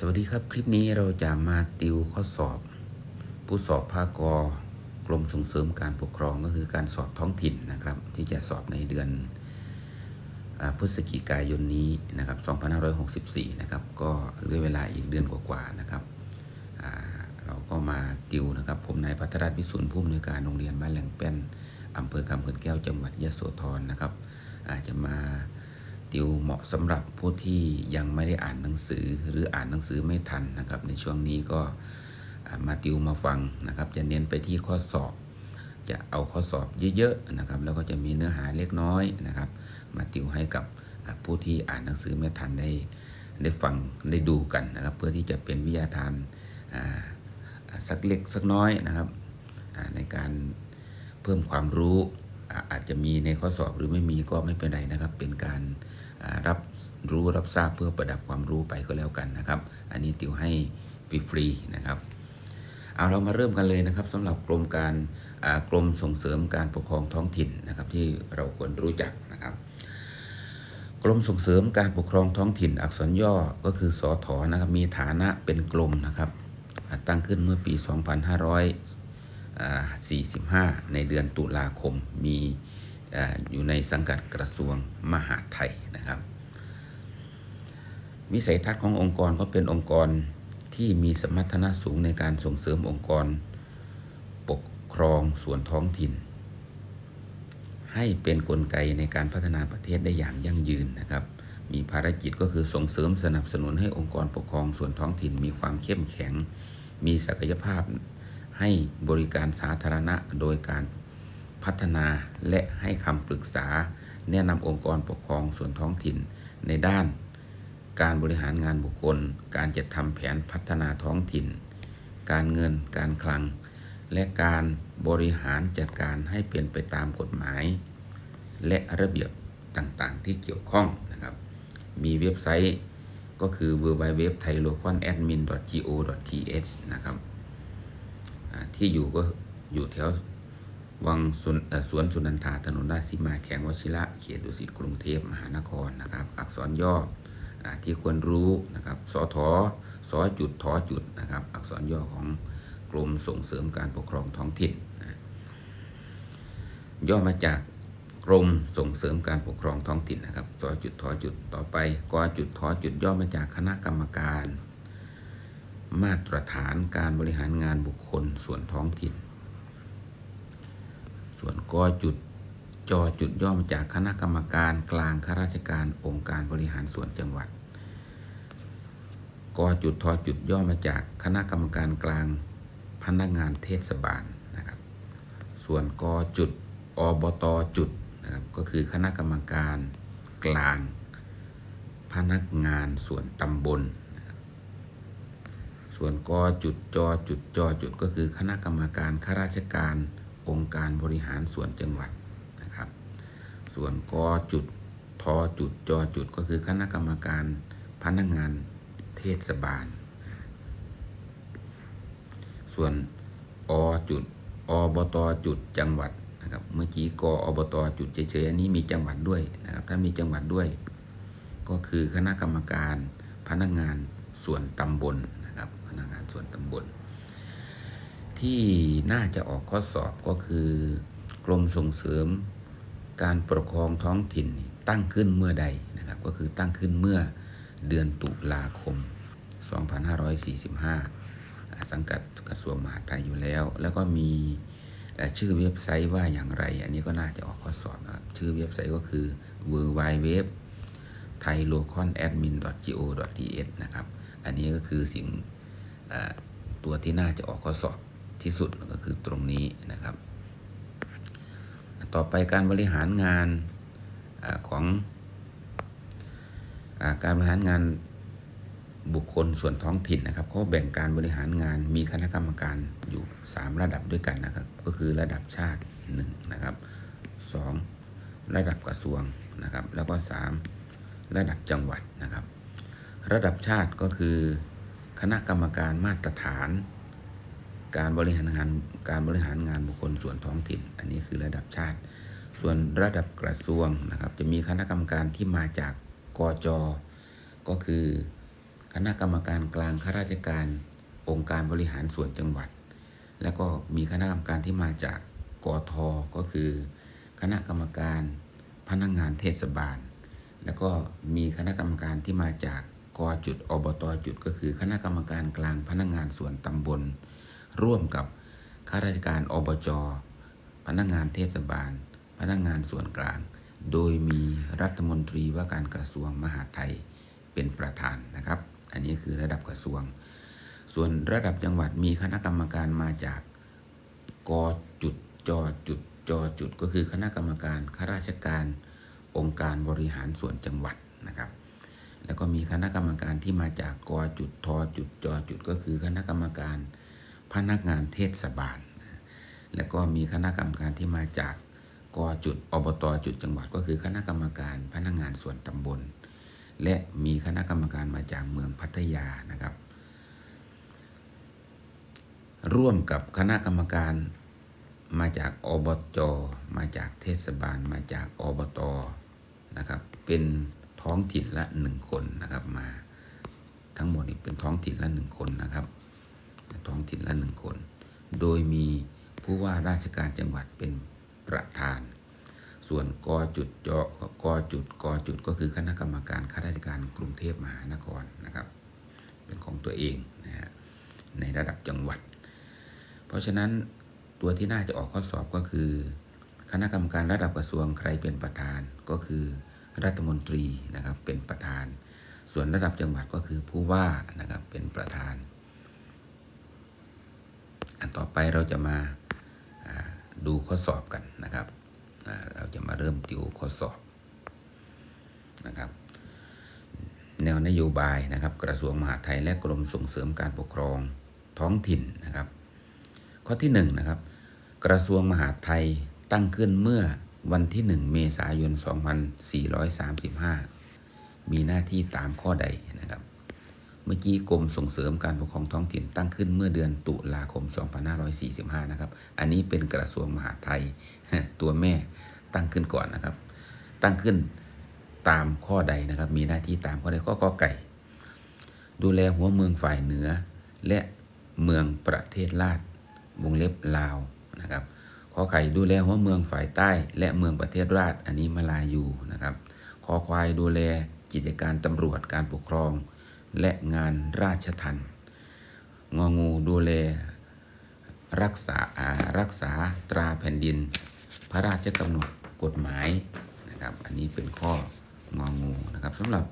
สวัสดีครับ คลิปนี้เราจะมาติวข้อสอบ ผู้สอบภาคกกรมส่งเสริมการปกครองก็คือการสอบท้องถิ่นนะครับ ที่จะสอบในเดือนอพฤศจิกายนนี้นะครับ2564 นะครับ ก็เหลือเวลาอีกเดือนกว่าๆนะครับเราก็มาติวนะครับ ผมนายพัทรรัตน์วิสุทธิ์ผู้อำนวยการโรงเรียนบ้านแหลงแป้นอำเภอคำเขื่อนแก้วจังหวัดยะโสธรนะครับอาจจะมา ติวเหมาะสำหรับผู้ที่ยังไม่ได้อ่านหนังสือหรืออ่านหนังสือไม่ทันนะครับ ในช่วงนี้ก็มาติวมาฟังนะครับ จะเน้นไปที่ข้อสอบ จะเอาข้อสอบเยอะๆนะครับ แล้วก็จะมีเนื้อหาเล็กน้อยนะครับ มาติวให้กับผู้ที่อ่านหนังสือไม่ทันได้ได้ฟังได้ดูกันนะครับ เพื่อที่จะเป็นวิทยาทานสักเล็กสักน้อยนะครับในการเพิ่มความรู้ อาจจะมีในข้อสอบหรือไม่มีก็ไม่เป็นไรนะครับ เป็นการรับรู้รับทราบเพื่อประดับความรู้ไปก็แล้วกันนะครับ อันนี้ติวให้ฟรีๆนะครับเอาเรามาเริ่มกันเลยนะครับสำหรับกรมการกรมส่งเสริมการปกครองท้องถิ่นนะครับที่เราควรรู้จักนะครับ กรมส่งเสริมการปกครองท้องถิ่น อักษรย่อก็คือสอถอนะครับมีฐานะเป็นกรมนะครับตั้งขึ้นเมื่อปี 45 ในเดือนตุลาคมมีอ่าอยู่ในสังกัดกระทรวงมหาดไทยนะครับวิสัยทัศน์ขององค์กรก็เป็นองค์กรที่มีสมรรถนะสูงในการส่งเสริมองค์กร ปกครองส่วนท้องถิ่น ให้เป็นนกลไกในการพัฒนาประเทศได้อย่างยั่งยืนนะครับ มีภารกิจก็คือส่งเสริมสนับสนุนให้องค์กรปกครองส่วนท้องถิ่น มีความเข้มแข็ง มีศักยภาพ ให้บริการสาธารณะโดยการพัฒนาและให้คำปรึกษา แนะนำองค์กรปกครองส่วนท้องถิ่น ในด้าน การบริหารงานบุคคล การจัดทำแผนพัฒนาท้องถิ่น การเงิน การคลัง และการบริหารจัดการให้เป็นไปตามกฎหมาย และระเบียบต่างๆ ที่เกี่ยวข้องนะครับ มีเว็บไซต์ก็คือ w w w t h a i l o c a l a d m i n g o t h นะครับ ที่อยู่ก็อยู่แถววังสวนสวนสุนันทาถนนราชสีมาแขวงวชิระเขตดุสิตกรุงเทพมหานครนะครับ อักษรย่ออที่ควรรู้นะครับสทสจุดทจุดนะครับ อักษรย่อของกรมส่งเสริมการปกครองท้องถิ่นนะย่อมาจากกรมส่งเสริมการปกครองท้องถิ่นนะครับสจุดทจุดต่อไปกจุดทจุดย่อมาจากคณะกรรมการ มาตรฐานการบริหารงานบุคคลส่วนท้องถิ่น ส่วนกจุดจอจุดย่อมาจากคณะกรรมการกลางข้าราชการองค์การบริหารส่วนจังหวัดกจุดทจุดย่อมาจากคณะกรรมการกลางพนักงานเทศบาลนะครับ ส่วนกจุดอบตจุดนะครับก็คือคณะกรรมการกลาง พนักงานส่วนตำบล ส่วนกจุดจจุดจจุดก็คือคณะกรรมการข้าราชการองค์การบริหารส่วนจังหวัดนะครับ ส่วนกจุดทจุดจจุดก็คือคณะกรรมการพนักงานเทศบาล ส่วนอจุดอบตจุดจังหวัดนะครับ เมื่อกี้กอบตจุดเฉยๆอันนี้มีจังหวัดด้วยนะครับ ถ้ามีจังหวัดด้วย ก็คือคณะกรรมการพนักงานส่วนตำบล นะครับพนักงานส่วนตำบล ที่น่าจะออกข้อสอบก็คือกรมส่งเสริมการปกครองท้องถิ่นตั้งขึ้นเมื่อใดนะครับก็คือตั้งขึ้นเมื่อเดือนตุลาคม 2545อ่าสังกัดกระทรวงมหาดไทยอยู่แล้ว แล้วก็มีชื่อเว็บไซต์ว่าอย่างไร อันนี้ก็น่าจะออกข้อสอบนะครับ ชื่อเว็บไซต์ก็คือ w w w t h a i l o c a l a d m i n g o t h นะครับ อันนี้ก็คือสิ่ง ตัวที่น่าจะออกข้อสอบที่สุดก็คือตรงนี้นะครับ ต่อไปการบริหารงานอของอการบริหารงานบุคคลส่วนท้องถิ่นนะครับเขาแบ่งการบริหารงานมีคณะกรรมการอยู่ 3 ระดับด้วยกันนะครับ ก็คือระดับชาติ1นะครับ2ระดับกระทรวงนะครับ แล้วก็ 3 ระดับจังหวัดนะครับ ระดับชาติก็คือ คณะกรรมการมาตรฐาน การบริหารงานการบริหารงานบุคคลส่วนท้องถิ่น อันนี้คือระดับชาติ ส่วนระดับกระทรวงนะครับ จะมีคณะกรรมการที่มาจากกจก็คือ คณะกรรมการกลางข้าราชการองค์การบริหารส่วนจังหวัด แล้วก็มีคณะกรรมการที่มาจากกทก็คือ คณะกรรมการพนักงานเทศบาล แล้วก็มีคณะกรรมการที่มาจาก กจุดอบตจุดก็คือคณะกรรมการกลางพนักงานส่วนตำบล ร่วมกับข้าราชการอบจ พนักงานเทศบาล พนักงานส่วนกลาง โดยมีรัฐมนตรีว่าการกระทรวงมหาดไทยเป็นประธานนะครับ อันนี้คือระดับกระทรวง ส่วนระดับจังหวัดมีคณะกรรมการมาจากกจุดจจุดจจุดก็คือคณะกรรมการข้าราชการองค์การบริหารส่วนจังหวัดนะครับ แล้วก็มีคณะกรรมการที่มาจากกอจุดทอจุดจอจุดก็คือคณะกรรมการพนักงานเทศบาล แล้วก็มีคณะกรรมการที่มาจากกอจุดอบตจุดจังหวัด ก็คือคณะกรรมการพนักงานส่วนตำบล และมีคณะกรรมการมาจากเมืองพัทยานะครับ ร่วมกับคณะกรรมการมาจากอบจ มาจากเทศบาล มาจากอบตนะครับ เป็น ท้องถิ่นละหนึ่งคนนะครับมา ทั้งหมดนี้เป็นท้องถิ่นละหนึ่งคนนะครับ ท้องถิ่นละหนึ่งคน โดยมีผู้ว่าราชการจังหวัดเป็นประธาน ส่วนกจุดจกจุดกจุดก็คือคณะกรรมการข้าราชการกรุงเทพมหานครนะครับ เป็นของตัวเองนะฮะในระดับจังหวัด เพราะฉะนั้นตัวที่น่าจะออกข้อสอบก็คือ คณะกรรมการระดับกระทรวงใครเป็นประธานก็คือ รัฐมนตรีนะครับเป็นประธาน ส่วนระดับจังหวัดก็คือผู้ว่านะครับเป็นประธาน อันต่อไปเราจะมาดูข้อสอบกันนะครับ เราจะมาเริ่มติวข้อสอบนะครับแนวนโยบายนะครับ กระทรวงมหาดไทยและกรมส่งเสริมการปกครองท้องถิ่นนะครับ ข้อที่1นงนะครับ กระทรวงมหาดไทยตั้งขึ้นเมื่อ วันที่ 1 เมษายน 2435 มีหน้าที่ตามข้อใดนะครับ เมื่อกี้กรมส่งเสริมการปกครองท้องถิ่นตั้งขึ้นเมื่อเดือนตุลาคม 2545 นะครับ อันนี้เป็นกระทรวงมหาดไทย ตัวแม่ตั้งขึ้นก่อนนะครับ ตั้งขึ้นตามข้อใดนะครับ มีหน้าที่ตามข้อใดข้อกอไก่ ดูแลหัวเมืองฝ่ายเหนือ และเมืองประเทศลาดวงเล็บลาวนะครับ ขอไข่ดูแลหัวเมืองฝ่ายใต้และเมืองประเทศราชอันนี้มาลายูนะครับขอควายดูแลกิจการตำรวจการปกครอง และงานราชทัณฑ์งองูดูแลรักษาอารักษาตราแผ่นดิน พระราชกำหนดกฎหมายนะครับ อันนี้เป็นข้ององูนะครับสำหรับ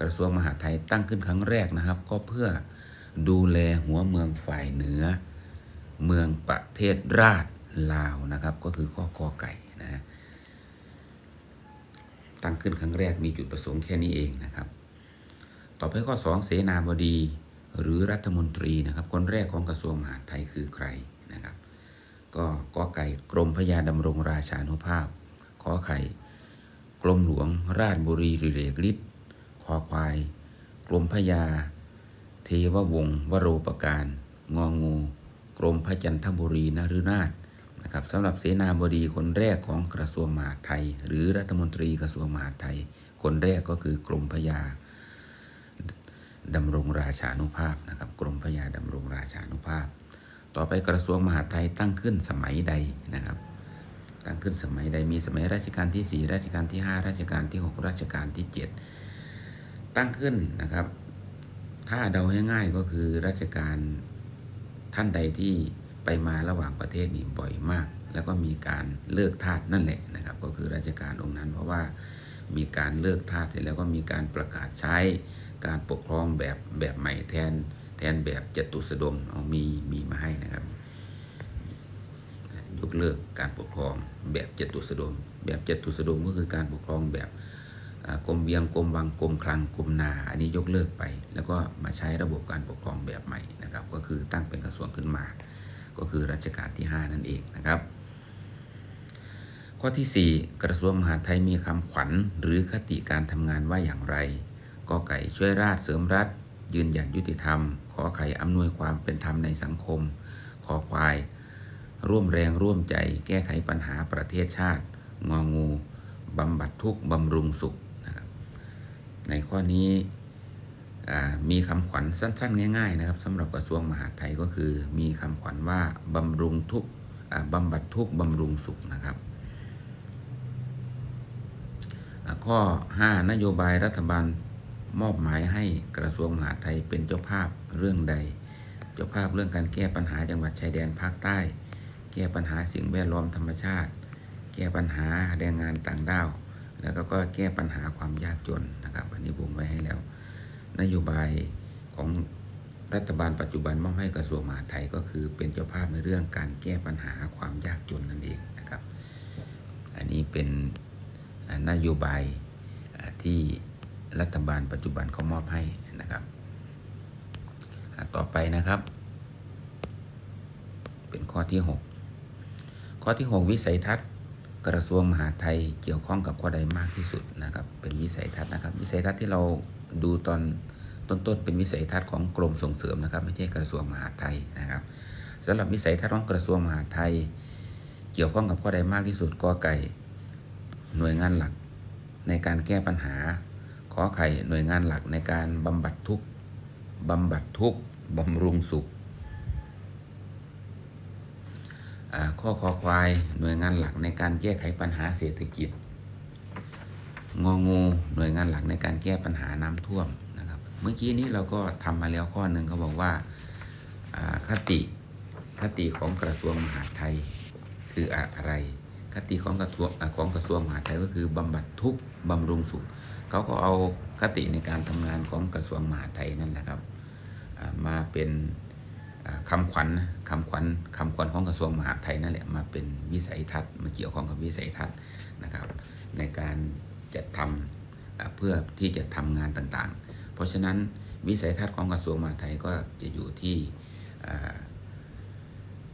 กระทรวงมหาดไทยตั้งขึ้นครั้งแรกนะครับ ก็เพื่อดูแลหัวเมืองฝ่ายเหนือ เมืองประเทศราช ลาวนะครับ ก็คือข้อกอไก่นะฮะตั้งขึ้นครั้งแรกมีจุดประสงค์แค่นี้เองนะครับ ต่อไปข้อ 2 เสนาบดีหรือรัฐมนตรีนะครับ คนแรกของกระทรวงมหาดไทยคือใครนะครับ ก็กอไก่กรมพยาดำรงราชานุภาพ ขอไข่ กรมหลวงราชบุรีริเรกฤทธิ์คอควาย กรมพยา เทววงศ์วโรปการ งองู กรมพระจันทบุรีนฤนาถ นะครับสำหรับเสนาบดีคนแรกของกระทรวงมหาดไทย หรือรัฐมนตรีกระทรวงมหาดไทย คนแรกก็คือกรมพยาดำรงราชานุภาพนะครับกรมพยาดำรงราชานุภาพ ต่อไปกระทรวงมหาดไทยตั้งขึ้นสมัยใดนะครับ ตั้งขึ้นสมัยใดมีสมัยรัชกาลที่ 4 รัชกาลที่ 5 รัชกาลที่ 6 รัชกาลที่ 7 ตั้งขึ้นนะครับ ถ้าเดาง่ายๆก็คือรัชกาลท่านใดที่ ไปมาระหว่างประเทศนี่บ่อยมาก แล้วก็มีการเลิกทาสนั่นแหละนะครับ ก็คือราชการองค์นั้น เพราะว่ามีการเลิกทาสเสร็จแล้วก็มีการประกาศใช้การปกครองแบบแบบใหม่แทนแทนแบบจตุสดมเอามีมีมาให้นะครับ ยกเลิกการปกครองแบบจตุสดม แบบจตุสดมก็คือการปกครองแบบกรมเวียงกรมวังกรมคลังกรมนา อันนี้ยกเลิกไป แล้วก็มาใช้ระบบการปกครองแบบใหม่นะครับ ก็คือตั้งเป็นกระทรวงขึ้นมา ก็คือรัชกาลที่ 5 นั่นเองนะครับ ข้อที่ 4 กระทรวงมหาดไทยมีคำขวัญหรือคติการทำงานว่าอย่างไรกอไก่ช่วยราชเสริมรัฐ ยืนหยัดยุติธรรม ขอไข่อำนวยความเป็นธรรมในสังคม ขอควาย ร่วมแรงร่วมใจ แก้ไขปัญหาประเทศชาติ งองูบำบัดทุกข์บำรุงสุขนะครับในข้อนี้ มีคำขวัญสั้น ๆ ง่ายๆนะครับสำหรับกระทรวงมหาดไทยก็คือ มีคำขวัญว่าบำรุงทุกบำบัดทุกบำรุงสุขนะครับ ข้อ 5 นโยบายรัฐบาลมอบหมายให้กระทรวงมหาดไทยเป็นเจ้าภาพเรื่องใด เจ้าภาพเรื่องการแก้ปัญหาจังหวัดชายแดนภาคใต้ แก้ปัญหาสิ่งแวดล้อมธรรมชาติ แก้ปัญหาแรงงานต่างด้าว แล้วก็ก็แก้ปัญหาความยากจนนะครับ อันนี้ผมไว้ให้แล้ว นโยบายของรัฐบาลปัจจุบันมอบให้กระทรวงมหาดไทยก็คือเป็นเจ้าภาพในเรื่องการแก้ปัญหาความยากจนนั่นเองนะครับ อันนี้เป็นนโยบายที่รัฐบาลปัจจุบันเขามอบให้นะครับ ต่อไปนะครับ เป็นข้อที่ 6 ข้อที่ 6 วิสัยทัศน์ กระทรวงมหาดไทยเกี่ยวข้องกับข้อใดมากที่สุดนะครับ เป็นวิสัยทัศน์นะครับ วิสัยทัศน์ที่เรา ดูตอนต้นๆเป็นวิสัยทัศน์ของกรมส่งเสริมนะครับ ไม่ใช่กระทรวงมหาดไทยนะครับสำหรับวิสัยทัศน์ของกระทรวงมหาดไทย เกี่ยวข้องกับข้อใดมากที่สุดกอไก่ หน่วยงานหลักในการแก้ปัญหา ขอไข่หน่วยงานหลักในการบำบัดทุกบำบัดทุกบำรุงสุขข้อคอควายหน่วยงานหลักในการแก้ไขปัญหาเศรษฐกิจ งองูหน่วยงานหลักในการแก้ปัญหาน้ำท่วมนะครับ เมื่อกี้นี้เราก็ทำมาแล้วข้อหนึ่งเขาบอกว่าคติคติของกระทรวงมหาดไทยคืออะไร คติของกระทรวงของกระทรวงมหาดไทยก็คือบำบัดทุกข์บำรุงสุขเขาก็เอาคติในการทำงานของกระทรวงมหาดไทยนั่นแหละครับมาเป็นอ่าคำขวัญนะคำขวัญคำขวัญของกระทรวงมหาดไทยนั่นแหละมาเป็นวิสัยทัศน์มาเกี่ยวข้องกับวิสัยทัศน์นะครับ ในการ จัดทำเพื่อที่จะทำงานต่างๆ เพราะฉะนั้นวิสัยทัศน์ของกระทรวงมหาดไทยก็จะอยู่ที่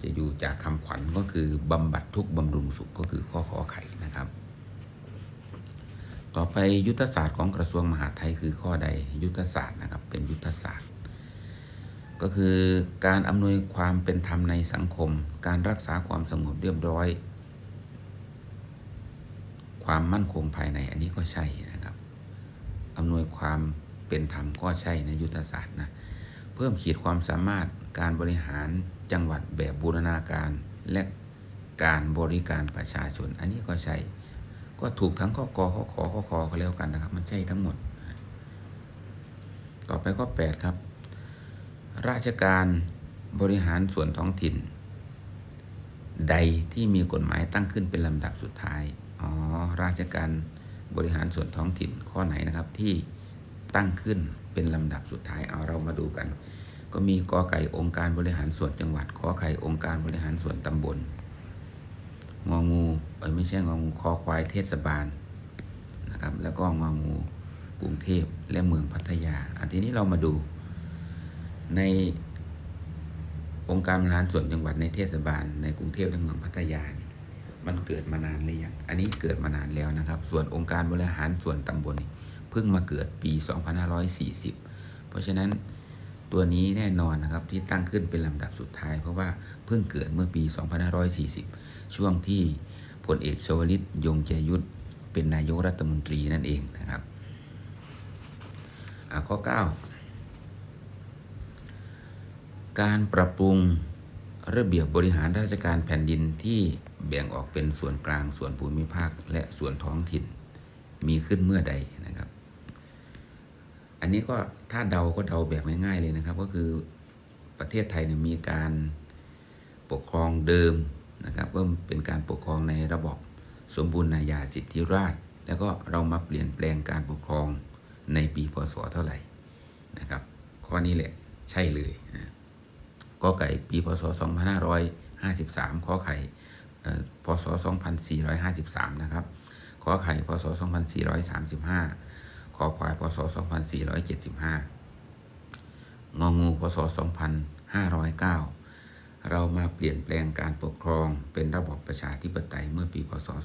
จะอยู่จากคำขวัญก็คือบำบัดทุกบำรุงสุขก็คือข้อขอไข่นะครับ ต่อไปยุทธศาสตร์ของกระทรวงมหาดไทยคือข้อใดยุทธศาสตร์นะครับเป็นยุทธศาสตร์ ก็คือการอำนวยความเป็นธรรมในสังคม การรักษาความสงบเรียบร้อย ความมั่นคงภายในอันนี้ก็ใช่นะครับอำนวยความเป็นธรรมก็ใช่ในยุทธศาสตร์นะเพิ่มขีดความสามารถการบริหารจังหวัดแบบบูรณาการและการบริการประชาชน อันนี้ก็ใช่ก็ถูกทั้งข้อกอข้อขอข้อคอก็แล้วกันนะครับ มันใช่ทั้งหมด ต่อไปข้อ8ครับ ราชการบริหารส่วนท้องถิ่น ใดที่มีกฎหมายตั้งขึ้นเป็นลำดับสุดท้าย อ๋อราชการบริหารส่วนท้องถิ่นข้อไหนนะครับที่ตั้งขึ้นเป็นลำดับสุดท้ายเอาเรามาดูกัน ก็มีกอไก่องค์การบริหารส่วนจังหวัดขอไข่องค์การบริหารส่วนตำบลงองูเอ้ยไม่ใช่งองูคอควายเทศบาลนะครับแล้วก็งองูกรุงเทพและเมืองพัทยา อันทีนี้เรามาดู ในองค์การบริหารส่วนจังหวัดในเทศบาล ในกรุงเทพและเมืองพัทยานี่ มันเกิดมานานหรือยังอันนี้เกิดมานานแล้วนะครับ ส่วนองค์การบริหารส่วนตำบลเพิ่งมาเกิดปี 2540 เพราะฉะนั้นตัวนี้แน่นอนนะครับที่ตั้งขึ้นเป็นลำดับสุดท้าย เพราะว่าเพิ่งเกิดเมื่อปี 2540 ช่วงที่พลเอกชวลิตยงใจยุทธเป็นนายกรัฐมนตรีนั่นเองนะครับอ่าข้อ 9 การปรับปรุงระเบียบบริหารราชการแผ่นดินที่ แบ่งออกเป็นส่วนกลางส่วนภูมิภาคและส่วนท้องถิ่น มีขึ้นเมื่อใดนะครับ อันนี้ก็ถ้าเดาก็เดาแบบง่ายๆเลยนะครับ ก็คือประเทศไทยเนี่ยมีการปกครองเดิมนะครับก็เป็นการปกครองในระบอบสมบูรณาญาสิทธิราช แล้วก็เรามาเปลี่ยนแปลงการปกครองในปีพศเท่าไหร่นะครับ ข้อนี้แหละใช่เลยนะกอไก่ปีพศ 2553ขอไข่เอ่ พศ 2453 นะครับ ขอไข่ พศ 2435 ขอควาย พศ 2475 งองู พศ 2509 เรามาเปลี่ยนแปลงการปกครองเป็นระบอบประชาธิปไตยเมื่อปี พศ 2475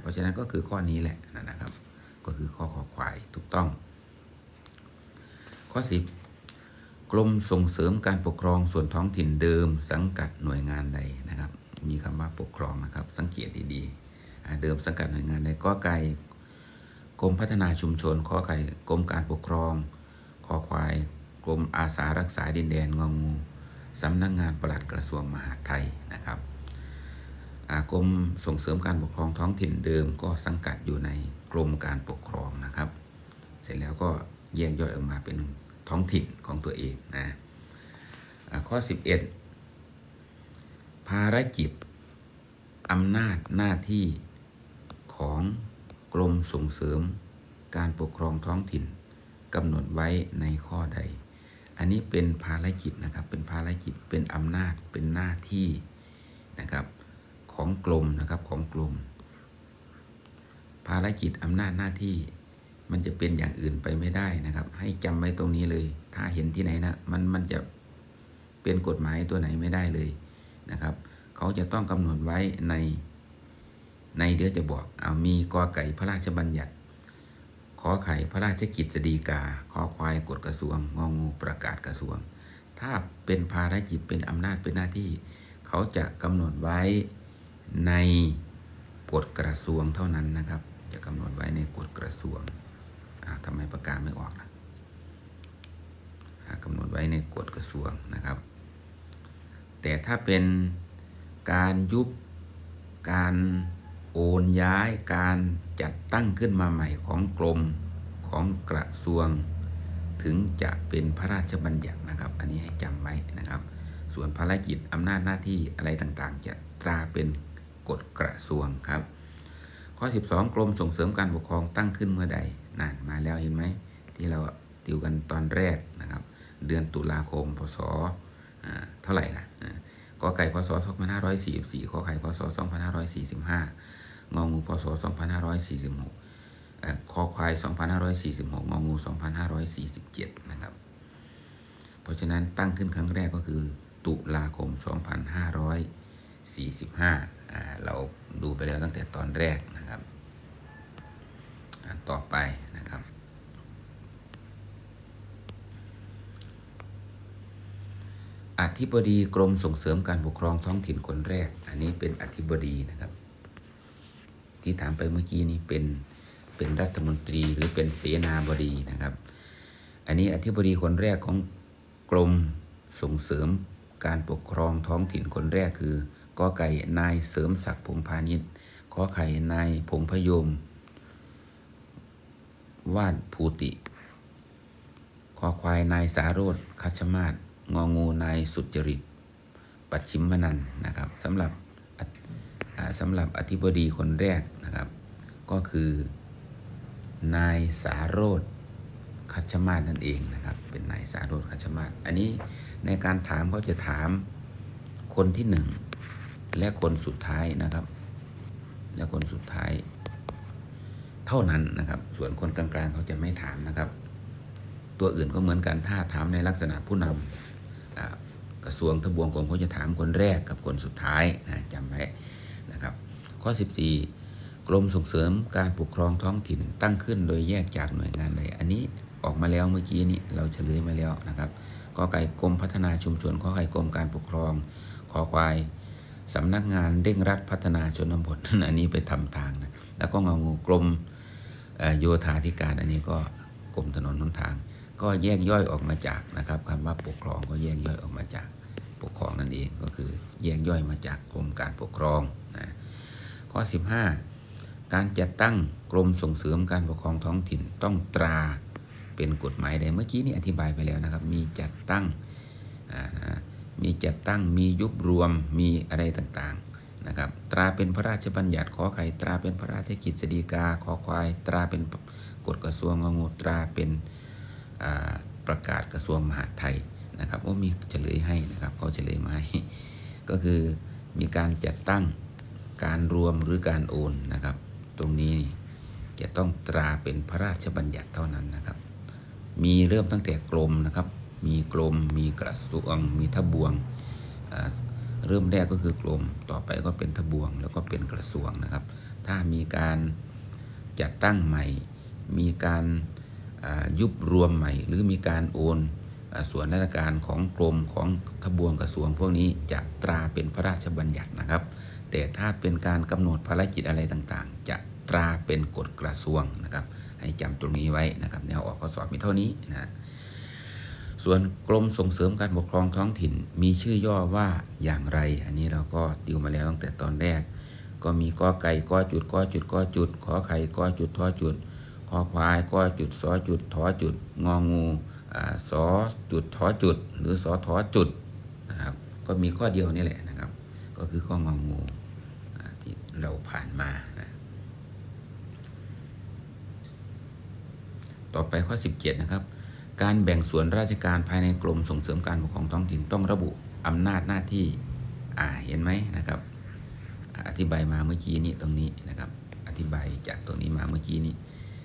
เพราะฉะนั้นก็คือข้อนี้แหละนะครับ ก็คือข้อขอควายถูกต้อง ข้อ 10 กรมส่งเสริมการปกครองส่วนท้องถิ่นเดิม สังกัดหน่วยงานใดนะครับ มีคำว่าปกครองนะครับ สังเกตดีๆ เดิมสังกัดหน่วยงานใดก็ไก่กรมพัฒนาชุมชนขอไข่กรมการปกครองขอควาย กรมอาสารักษาดินแดนงองูสำนักงานปลัดกระทรวงมหาดไทยนะครับกรมส่งเสริมการปกครองท้องถิ่นเดิมก็สังกัดอยู่ในกรมการปกครองนะครับ เสร็จแล้วก็แยกย่อยออกมาเป็น ท้องถิ่นของตัวเองนะอ่าข้อ 11 ภารกิจอำนาจหน้าที่ของกรมส่งเสริมการปกครองท้องถิ่นกำหนดไว้ในข้อใด อันนี้เป็นภารกิจนะครับ เป็นภารกิจ เป็นอำนาจ เป็นหน้าที่นะครับของกรมนะครับของกรมภารกิจอำนาจหน้าที่ มันจะเป็นอย่างอื่นไปไม่ได้นะครับ ให้จำไว้ตรงนี้เลย ถ้าเห็นที่ไหนนะมันมันจะเป็นกฎหมายตัวไหนไม่ได้เลยนะครับ เขาจะต้องกำหนดไว้ในในเดี๋ยวจะบอกเอามีกอไก่พระราชบัญญัติ ขอไข่พระราชกิจสฎีกา ขอควายกฎกระทรวงงองูประกาศกระทรวง ถ้าเป็นภารกิจเป็นอำนาจเป็นหน้าที่ เขาจะกำหนดไว้ในกฎกระทรวงเท่านั้นนะครับ จะกำหนดไว้ในกฎกระทรวง ทำไมประกาศไม่ออกนะกำหนดไว้ในกฎกระทรวงนะครับ แต่ถ้าเป็นการยุบการโอนย้ายการจัดตั้งขึ้นมาใหม่ของกรมของกระทรวง ถึงจะเป็นพระราชบัญญัตินะครับ อันนี้ให้จำไว้นะครับ ส่วนภารกิจอำนาจหน้าที่อะไรต่างๆ จะตราเป็นกฎกระทรวงครับ ข้อ 12 กรมส่งเสริมการปกครองตั้งขึ้นเมื่อใดนั่นมาแล้วเห็นไหมที่เราติวกันตอนแรกนะครับ เดือนตุลาคมพศเท่าไหร่ล่ะอ่ากอไก่พศ 2544ขอไข่พศ 2545 งองูพศ 2546เอ่อคอควาย 2546 งองู 2547 นะครับ เพราะฉะนั้นตั้งขึ้นครั้งแรกก็คือ ตุลาคม 2545อ่าเราดูไปแล้วตั้งแต่ตอนแรกนะ ต่อไปนะครับ อธิบดีกรมส่งเสริมการปกครองท้องถิ่นคนแรก อันนี้เป็นอธิบดีนะครับ ที่ถามไปเมื่อกี้นี้เป็นเป็นรัฐมนตรีหรือเป็นเสนาบดีนะครับ อันนี้อธิบดีคนแรกของกรมส่งเสริมการปกครองท้องถิ่นคนแรกคือกอไก่นายเสริมศักดิ์พงพาณิชย์ขอไข่นายพงพยม วาดภูติ คอควายนายสาโรธคัชมาศงองูนายสุจริต ปัจฉิมมนันนะครับสำหรับสำหรับอธิบดีคนแรกนะครับ ก็คือนายสาโรธคัชมาศนั่นเองนะครับ เป็นนายสาโรธคัชมาศอันนี้ในการถามเขาจะถามคนที่หนึ่งและคนสุดท้ายนะครับ และคนสุดท้าย เท่านั้นนะครับ ส่วนคนกลางๆเขาจะไม่ถามนะครับ ตัวอื่นก็เหมือนกันถ้าถามในลักษณะผู้นำอ่ากระทรวงทบวงกรมเขาจะถามคนแรกกับคนสุดท้ายนะจำไว้นะครับ ข้อ 14 กรมส่งเสริมการปกครองท้องถิ่นตั้งขึ้นโดยแยกจากหน่วยงานใดอันนี้ออกมาแล้วเมื่อกี้นี้เราเฉลยมาแล้วนะครับกอไก่กรมพัฒนาชุมชนขอไข่กรมการปกครองขอควายสำนักงานเร่งรัดพัฒนาชนบทอันนี้ไปทำทางนะแล้วก็งงูกรม โยธาธิการอันนี้ก็กรมถนนหนทาง ก็แยกย่อยออกมาจากนะครับคำว่าปกครองก็แยกย่อยออกมาจากปกครองนั่นเองก็คือแยกย่อยมาจากกรมการปกครองนะข้อ 15 การจัดตั้งกรมส่งเสริมการปกครองท้องถิ่นต้องตราเป็นกฎหมายใดเมื่อกี้นี้อธิบายไปแล้วนะครับ มีจัดตั้งมีจัดตั้งมียุบรวมมีอะไรต่างๆ นะครับตราเป็นพระราชบัญญัติขอไข่ตราเป็นพระราชกิจสฎีกาขอควาย ตราเป็นกฎกระทรวงงงูตราเป็นประกาศกระทรวงมหาดไทยนะครับว่ามีเฉลยให้นะครับเขาเฉลยมาให้ก็คือมีการจัดตั้งการรวมหรือการโอนนะครับ ตรงนี้จะต้องตราเป็นพระราชบัญญัติเท่านั้นนะครับ มีเริ่มตั้งแต่กรมนะครับ มีกรมมีกระทรวงมีทบวง เริ่มแรกก็คือกรมต่อไปก็เป็นทบวงแล้วก็เป็นกระทรวงนะครับ ถ้ามีการจัดตั้งใหม่ มีการยุบรวมใหม่ หรือมีการโอนอส่วนราชการของกรมของทบวงกระทรวง พวกนี้จะตราเป็นพระราชบัญญัตินะครับ แต่ถ้าเป็นการกำหนดภารกิจอะไรต่างๆ จะตราเป็นกฎกระทรวงนะครับ ให้จำตรงนี้ไว้นะครับแนวออกข้อสอบมีเท่านี้นะ ส่วนกรมส่งเสริมการปกครองท้องถิ่น มีชื่อย่อว่าอย่างไร อันนี้เราก็ดิวมาแล้วตั้งแต่ตอนแรก ก็มีกอไก่กอจุดกอจุดกอจุดขอไข่กอจุดทอจุดคอควายกอจุดสอจุดถอจุด งองูอ่าสอจุดถอจุด หรือสอถอจุดนะครับก็มีข้อเดียวนี่แหละนะครับ ก็คือข้ององูที่เราผ่านมานะต่อไปข้อ 17 นะครับ การแบ่งส่วนราชการภายในกรมส่งเสริมการปกครองท้องถิ่นต้องระบุอำนาจหน้าที่อ่าเห็นไหมนะครับอธิบายมาเมื่อกี้นี้ตรงนี้นะครับ อธิบายจากตรงนี้มาเมื่อกี้นี้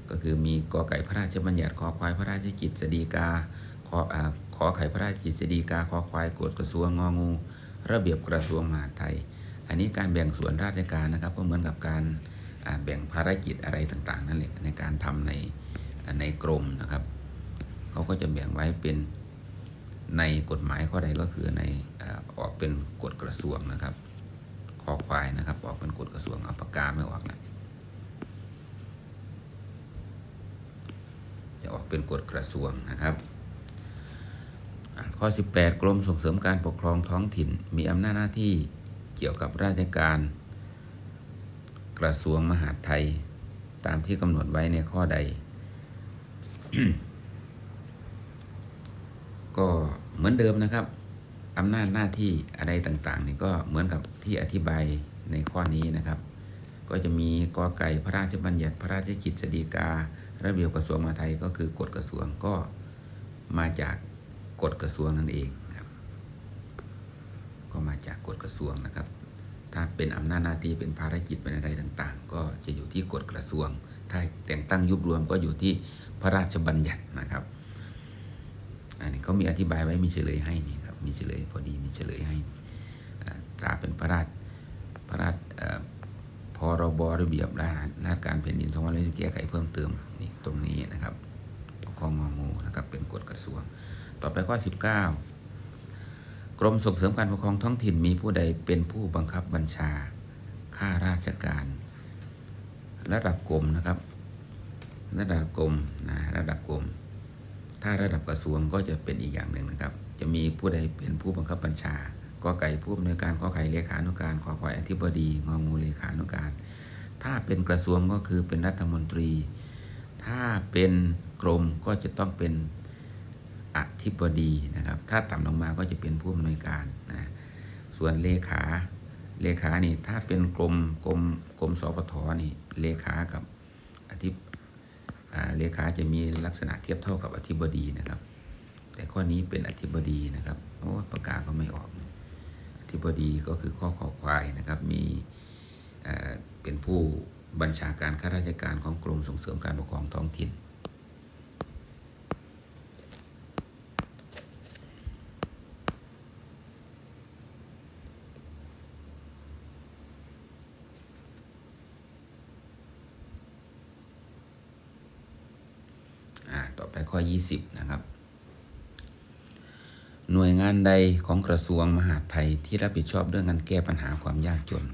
ก็คือมีกอไก่พระราชบัญญัติขอควายพระราชกิจสฎีกาขออขอไข่พระราชกิจสฎีกาขอควายกฎกระทรวงงองู ระเบียบกระทรวงมหาดไทย อันนี้การแบ่งส่วนราชการนะครับก็เหมือนกับการแบ่งภารกิจอะไรต่างๆ นั่นแหละในการทำในในกรมนะครับ เขาก็จะแบ่งไว้เป็นในกฎหมายข้อใดก็คือในออกเป็นกฎกระทรวงนะครับคอควายนะครับ ออกเป็นกฎกระทรวงเอาปากกาไม่ออกนะจะออกเป็นกฎกระทรวงนะครับข้อ 18 กรมส่งเสริมการปกครองท้องถิ่น มีอำนาจหน้าที่เกี่ยวกับราชการ กระทรวงมหาดไทย ตามที่กำหนดไว้ในข้อใด ก็เหมือนเดิมนะครับอำนาจหน้าที่อะไรต่างๆนี่ก็เหมือนกับที่อธิบายในข้อนี้นะครับ ก็จะมีกอไก่พระราชบัญญัติพระราชกิจสฎีการะเบียบกระทรวงมหาดไทยก็คือกฎกระทรวงก็มาจากกฎกระทรวงนั่นเองครับ ก็มาจากกฎกระทรวงนะครับ ถ้าเป็นอำนาจหน้าที่เป็นภารกิจเป็นอะไรต่างๆ ก็จะอยู่ที่กฎกระทรวง ถ้าแต่งตั้งยุบรวมก็อยู่ที่พระราชบัญญัตินะครับ อันนี้เขามีอธิบายไว้มีเฉลยให้นี่ครับมีเฉลยพอดีมีเฉลยให้ตราเป็นพระราชพระราชพรบระเบียบราชราชการแผ่นดิน2 5 0แก้ไขเพิ่มเติมนี่ตรงนี้นะครับข้ององูนะครับเป็นกฎกระทรวง ต่อไปข้อ 19 กรมส่งเสริมการปกครองท้องถิ่นมีผู้ใดเป็นผู้บังคับบัญชาข้าราชการ ระดับกรมนะครับ ระดับกรมนะระดับกรม ถ้าระดับกระทรวงก็จะเป็นอีกอย่างหนึ่งนะครับ จะมีผู้ใดเป็นผู้บังคับบัญชากอไก่ผู้อำนวยการขอไข่เลขานุการขอควายอธิบดีงองูเลขานุการ ถ้าเป็นกระทรวงก็คือเป็นรัฐมนตรี ถ้าเป็นกรมก็จะต้องเป็นอธิบดีนะครับ ถ้าต่ำลงมาก็จะเป็นผู้อำนวยการนะส่วนเลขาเลขานี่ถ้าเป็นกรมกรมกรมสปทนี่เลขากับ เลขาจะมีลักษณะเทียบเท่ากับอธิบดีนะครับ แต่ข้อนี้เป็นอธิบดีนะครับโอ้ประกาศก็ไม่ออกนะอธิบดีก็คือข้อขอควายนะครับมีเอ่อเป็นผู้บัญชาการข้าราชการของกรมส่งเสริมการปกครองท้องถิ่น 20 นะครับ หน่วยงานใดของกระทรวงมหาดไทยที่รับผิดชอบเรื่องการแก้ปัญหาความยากจน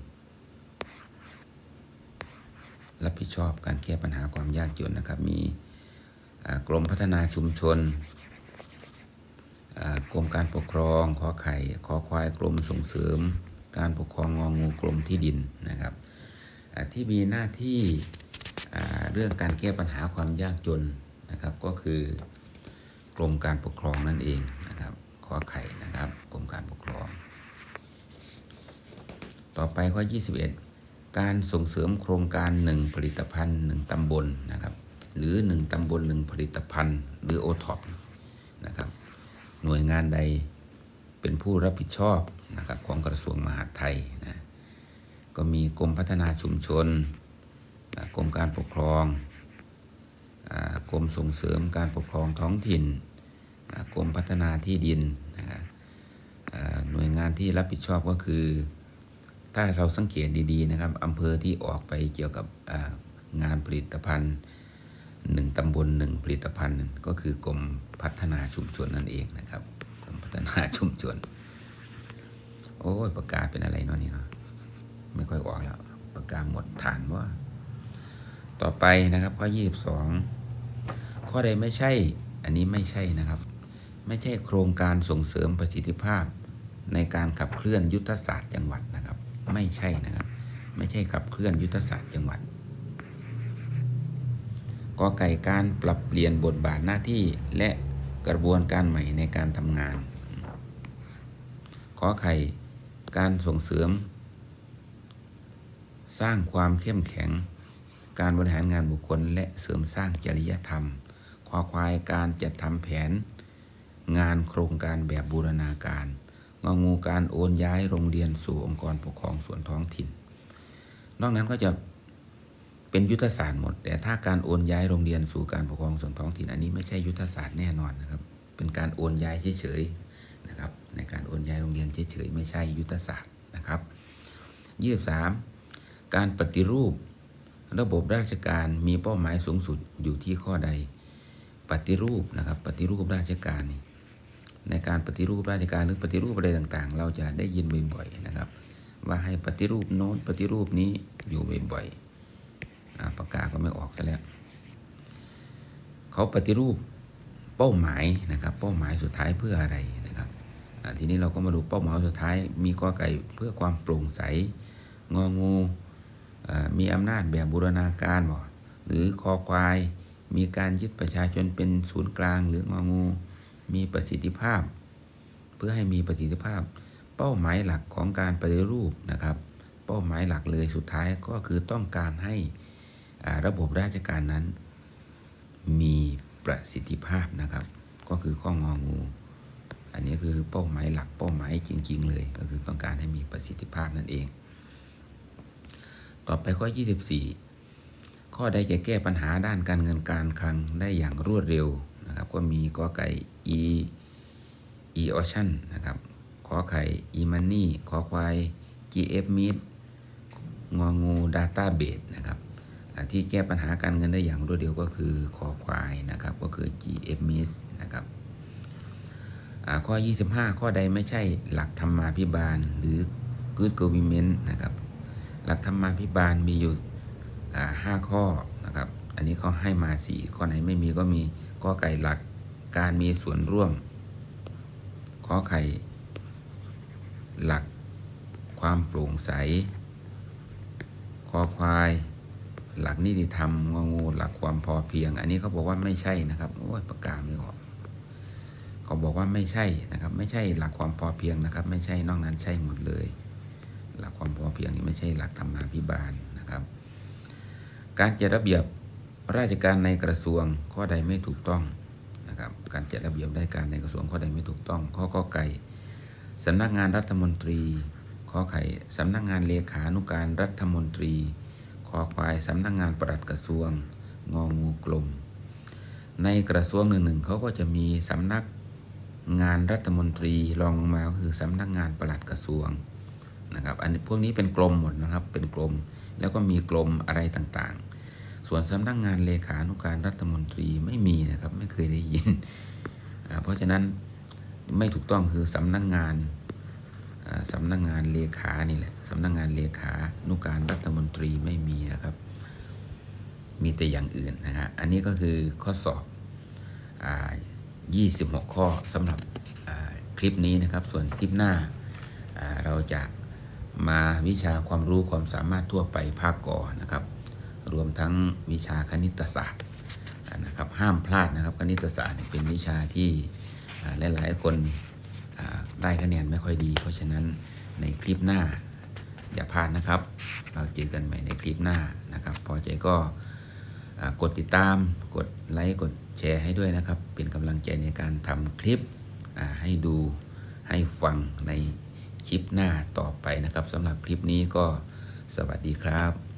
รับผิดชอบการแก้ปัญหาความยากจนนะครับ มีกรมพัฒนาชุมชนกรมการปกครองขอไข่ขอควายกรมส่งเสริม การปกครองงองูกรมที่ดินนะครับที่มีหน้าที่เรื่องการแก้ปัญหาความยากจน นะครับก็คือกรมการปกครองนั่นเองนะครับข้อไข่นะครับกรมการปกครอง ต่อไปข้อ 21 การส่งเสริมโครงการ 1 ผลิตภัณฑ์ 1 ตำบลนะครับหรือ 1 ตำบล 1 ผลิตภัณฑ์ หรือโอท็อปนะครับหน่วยงานใดเป็นผู้รับผิดชอบนะครับของกระทรวงมหาดไทยนะก็มีกรมพัฒนาชุมชนกรมการปกครอง กรมส่งเสริมการปกครองท้องถิ่นกรมพัฒนาที่ดินนะครับหน่วยงานที่รับผิดชอบก็คือ ถ้าเราสังเกตดีๆนะครับอำเภอที่ออกไปเกี่ยวกับงานผลิตภัณฑ์หนึ่งตำบลหนึ่งผลิตภัณฑ์ ก็คือกรมพัฒนาชุมชนนั่นเองนะครับกรมพัฒนาชุมชน โอ้ยปากกาเป็นอะไรเนาะนี่เนาะไม่ค่อยออกแล้วปากกาหมดฐานว่า ต่อไปนะครับข้อ 22 ข้อใดไม่ใช่ อันนี้ไม่ใช่นะครับ ไม่ใช่โครงการส่งเสริมประสิทธิภาพ ในการขับเคลื่อนยุทธศาสตร์จังหวัดนะครับ ไม่ใช่นะครับ ไม่ใช่ขับเคลื่อนยุทธศาสตร์จังหวัดกอไก่การปรับเปลี่ยนบทบาทหน้าที่และกระบวนการใหม่ในการทำงานขอไข่การส่งเสริม สร้างความเข้มแข็ง การบริหารงานบุคคลและเสริมสร้างจริยธรรม ขอควายการจัดทำแผน งานโครงการแบบบูรณาการงองูการโอนย้ายโรงเรียนสู่องค์กรปกครองส่วนท้องถิ่น นอกนั้นก็จะเป็นยุทธศาสตร์หมด แต่ถ้าการโอนย้ายโรงเรียนสู่การปกครองส่วนท้องถิ่น อันนี้ไม่ใช่ยุทธศาสตร์แน่นอนนะครับ เป็นการโอนย้ายเฉยๆนะครับ ในการโอนย้ายโรงเรียนเฉยๆไม่ใช่ยุทธศาสตร์นะครับยี่สามการปฏิรูประบบราชการมีเป้าหมายสูงสุดอยู่ที่ข้อใด ปฏิรูปนะครับ ปฏิรูปราชการในการปฏิรูปราชการหรือปฏิรูปอะไรต่างๆ เราจะได้ยินบ่อยๆนะครับ ว่าให้ปฏิรูปโน้นปฏิรูปนี้อยู่บ่อยๆประกาศก็ไม่ออกซะแล้วเขาปฏิรูปเป้าหมายนะครับ เป้าหมายสุดท้ายเพื่ออะไรนะครับทีนี้เราก็มาดูเป้าหมายสุดท้าย มีกอไก่เพื่อความโปร่งใสงองูมีอำนาจแบบบูรณาการบ่หรือคอควาย มีการยึดประชาชนเป็นศูนย์กลางหรืององู มีประสิทธิภาพ เพื่อให้มีประสิทธิภาพ เป้าหมายหลักของการปฏิรูปนะครับ เป้าหมายหลักเลยสุดท้ายก็คือต้องการให้ระบบราชการนั้น มีประสิทธิภาพนะครับ ก็คือข้ององู อันนี้คือเป้าหมายหลักเป้าหมายจริง ๆ เลย ก็คือต้องการให้มีประสิทธิภาพนั่นเอง ต่อไปข้อ 24 ข้อใดจะแก้ปัญหาด้านการเงินการคลังได้อย่างรวดเร็วนะครับ ก็มีกอไก่ e e ocean นะครับ ขอไข่ e money ขอควาย gf meet งองู database นะครับที่แก้ปัญหาการเงินได้อย่างรวดเร็วก็คือคอควายนะครับ ก็คือ gf meet นะครับข้อ 25 ข้อใดไม่ใช่หลักธรรมาภิบาล หรือ good government นะครับ หลักธรรมาภิบาลมีอยู่ ห้าข้อนะครับ อันนี้เขาให้มาสี่ข้อไหนไม่มีก็มีข้อไก่หลักการมีส่วนร่วม ข้อไข่หลัก ความโปร่งใสข้อควาย หลักนิติธรรมงองู หลักความพอเพียง อันนี้เขาบอกว่าไม่ใช่นะครับโอ้ยประกาศไม่ออกเขาบอกว่าไม่ใช่นะครับ ไม่ใช่หลักความพอเพียงนะครับ ไม่ใช่นอกนั้นใช่หมดเลย หลักความพอเพียงนี่ไม่ใช่หลักธรรมาภิบาลนะครับ การจัดระเบียบราชการในกระทรวงข้อใดไม่ถูกต้องนะครับการจัดระเบียบราชการในกระทรวงข้อใดไม่ถูกต้อง ข้อก็ไก่สำนักงานรัฐมนตรีข้อไข่สำนักงานเลขานุการรัฐมนตรีข้อควายสำนักงานปลัดกระทรวงงองูกลม ในกระทรวงหนึ่งหนึ่งเขาก็จะมีสำนักงานรัฐมนตรีรองลงมาก็คือสำนักงานปลัดกระทรวงนะครับอันนี้พวกนี้เป็นกรมหมดนะครับเป็นกรมแล้วก็มีกรมอะไรต่างๆ ส่วนสำนักงานเลขานุการรัฐมนตรีไม่มีนะครับ ไม่เคยได้ยิน เพราะฉะนั้นไม่ถูกต้องคือสำนักงานสำนักงานเลขานี่แหละสำนักงานเลขานุการรัฐมนตรีไม่มีนะครับ มีแต่อย่างอื่นนะฮะอันนี้ก็คือข้อสอบ26 ข้อสำหรับคลิปนี้นะครับ ส่วนคลิปหน้าเราจะมาวิชาความรู้ความสามารถทั่วไปภาคก่อนะครับ รวมทั้งวิชาคณิตศาสตร์นะครับห้ามพลาดนะครับคณิตศาสตร์เป็นวิชาที่หลายๆคนได้คะแนนไม่ค่อยดี เพราะฉะนั้นในคลิปหน้าอย่าพลาดนะครับ เราเจอกันใหม่ในคลิปหน้านะครับ พอใจก็กดติดตาม กดไลค์ กดแชร์ให้ด้วยนะครับ เป็นกำลังใจในการทำคลิปให้ดูให้ฟังในคลิปหน้าต่อไปนะครับสำหรับคลิปนี้ก็สวัสดีครับ